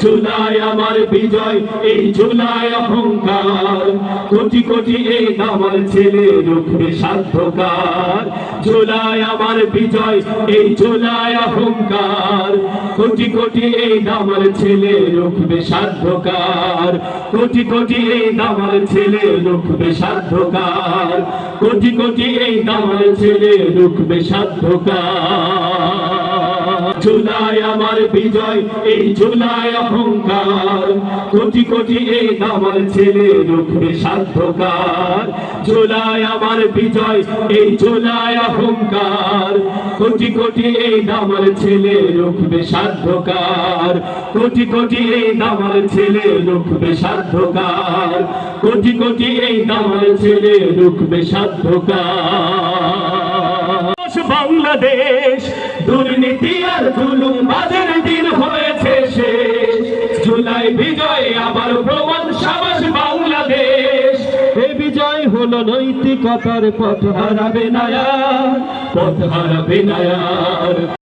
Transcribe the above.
জুলাই আমার বিজয়, এই জুলাই অহংকার। কোটি কোটি এই আমার ছেলে রুখবে সাধ্যকার। জুলাই আমার বিজয়, এই জুলাই অহংকার। কোটি কোটি এই আমার ছেলে রুখবে সাধ্যকার। কোটি কোটি এই আমার ছেলে রুখবে সাধ্যকার। কোটি কোটি এই আমার ছেলে রুখবে সাধ্যকার। জুলাই আমার বিজয়, এই জুলাই অহংকার। কোটি কোটি এই আমার ছেলে রুখবে সাধ্যকার। জুলাই আমার বিজয়, এই জুলাই অহংকার। কোটি কোটি এই আমার ছেলে রুখবে সাধ্যকার। কোটি কোটি এই আমার ছেলে রুখবে সাধ্যকার। কোটি কোটি এই আমার ছেলে রুখবে সাধ্যকার। বাংলাদেশ দুর্নীতি জুলাই বিজয়, আবার প্রমাণ সাবাস বাংলাদেশ। এ বিজয় হলো নৈতিকতার পথ হারাবে নায়ার, পথ হারাবে নায়ার।